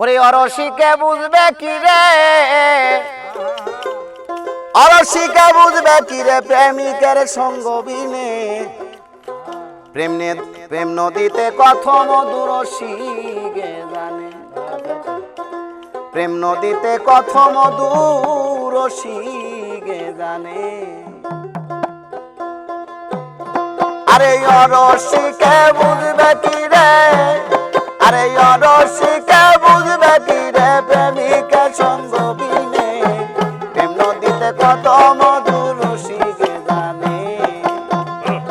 ওরে অরসিকে বুঝবে কি রে? অরসিকে বুঝবে কি রে প্রেমিকের সঙ্গ বিনে? প্রেম প্রেম নদীতে কত মধুর শিগে জানে? প্রেম নদীতে কত মধুর শিগে জানে? আরে অরসিকে বুঝবে কি রে? আরে অরসিকে বুঝবে কি রে প্রেমিকে সঙ্গ বিনে? প্রেম নদীতে কত মধুর জানে?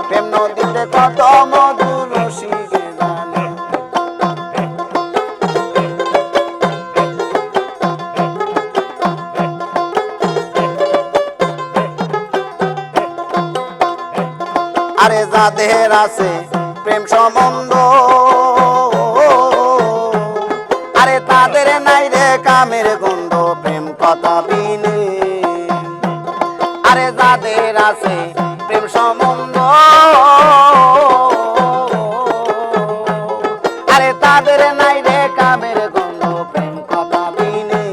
প্রেম নদীতে কত মধুর জানে? আরে যাদের আছে প্রেম সম্বন্ধ তাদের নাই রে কামের গন্ধ, প্রেম কথা বিনে। আরে যাদের আছে প্রেম সম্বন্ধ, আরে তাদের নাই রে কামের গন্ধ, প্রেম কথা বিনে।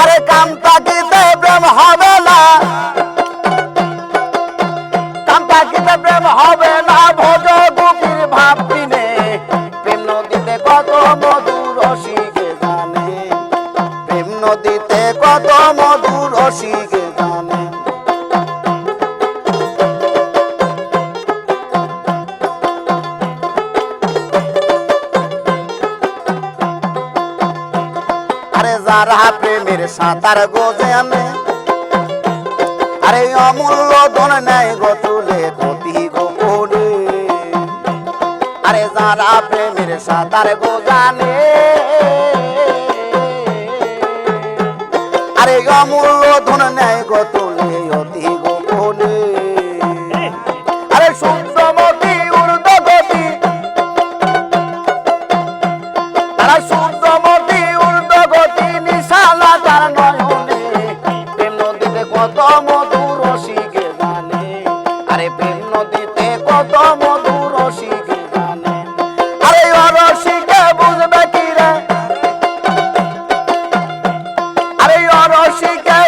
আরে কাম তাকিতে প্রেম হবে না। যারা প্রেমের সাঁতার গোজে আমি। আরে অমূল্য ধন নেয় গো তুলে গতি গোপনে আরে যারা প্রেমের সাঁতার গোজানে। আরে অমূল্য ধন নেয় গো তুলে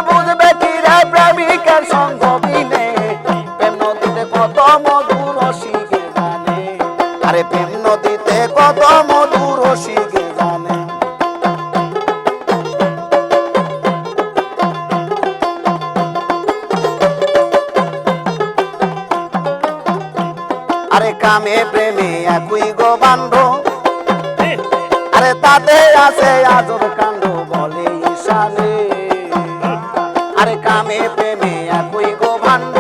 বুঝবে সঙ্গ প্রেম নদীতে কত রসিকে জানে? আরে প্রেম নদীতে কত মধুর রসিকে জানে? আরে কামে প্রেমে একই গো আরে তাতে আছে আজব কাণ্ড বলে ঈশানে। আরে কামে প্রেমে একই গো ভাণ্ড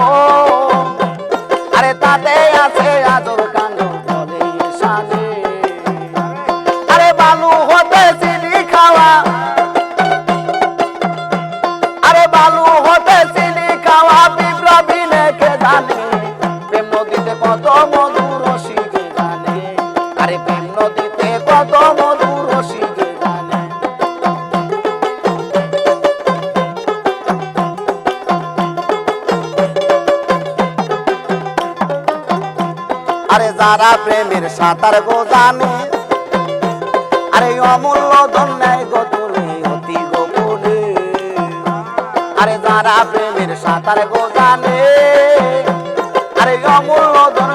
আরে তাতে আছে আজব কাণ্ড, বলে হতে চিনি খাওয়া। আরে বালু হতে চিনি খাওয়া বিপ্লবী লেখে জানে? কত মধুর রসিকে জানে। আরে আরে যারা প্রেমের সাঁতার গো জানে, আরে অমূল্য ধন নেয় গো তুলে অতি গোপনে। আরে যারা প্রেমের সাঁতার গো জানে, আরে অমূল্য ধন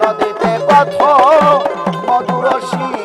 নদীতে পথ মধুর শীত।